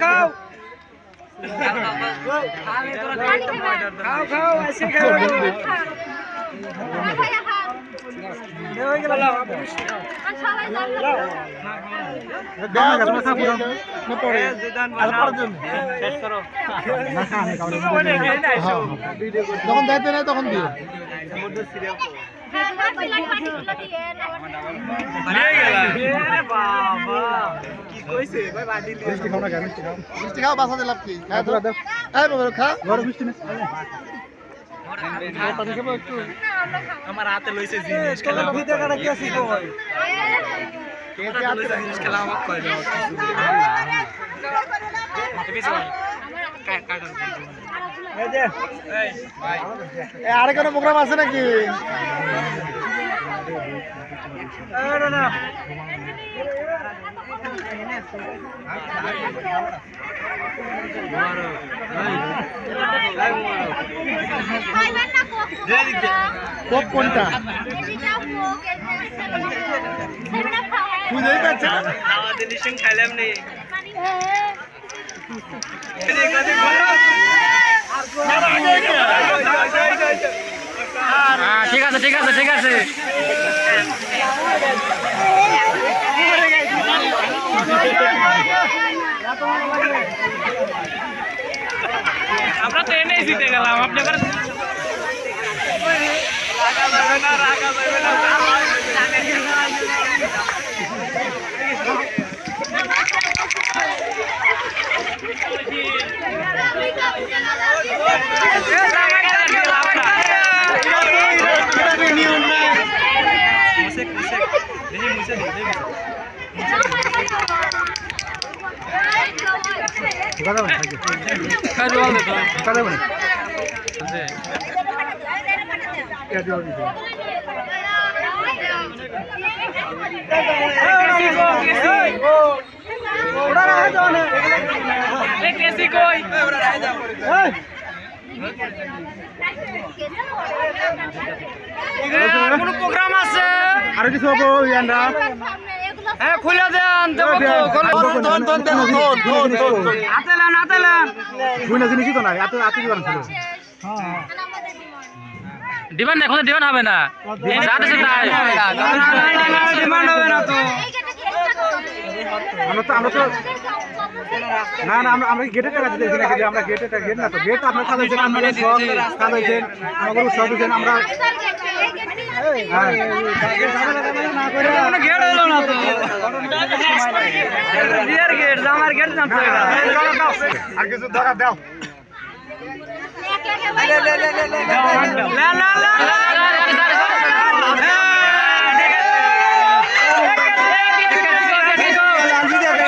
খাও। খাও খাও এসে খাও হয়ে গেল যখন দিও মিষ্টি খাও না মিষ্টি খাও। মিষ্টি খাও বাসাতে লাভ কি? খা তো এই বাবা খা। গরম মিষ্টি না। আমার হাতে লইছে জিনিস খেলা ভিডিও কাটা কি আছে কই জিনিস খেলা আমাক কই দাও এই যে এই ভাই এ আরে কোনো প্রোগ্রাম আছে নাকি? না না। কোনটা? বুঝেই পারছে খাইলাম নি। ঠিক আছে ঠিক আছে ঠিক আছে। আমরা তো এনেই জিতে গেলাম আপনাদের রাখা যাবে কোনো প্রোগ্রাম আছে আর কিছু হব ইয়ান্ডা হ্যাঁ খুলে দেন জিনিসই তো নাই দিবান ডিমান্ড এখন ডিমান্ড হবে না তাই ডিমান্ড হবে না তো আমরা তো আমরা তো না না আমরা আমরা গেটের টাকা দিতেছি না কিন্তু আমরা গেটের টাকা গেট না তো গেট আপনার কাজ হয়েছে আমরা কাজ হয়েছে আমাদের উৎসব হয়েছে আমরা হ্যাঁ গেট বিয়ার গেট আমার গেট জানতে আর কিছু ধরা দাও। লা লা লা ঠিক আছে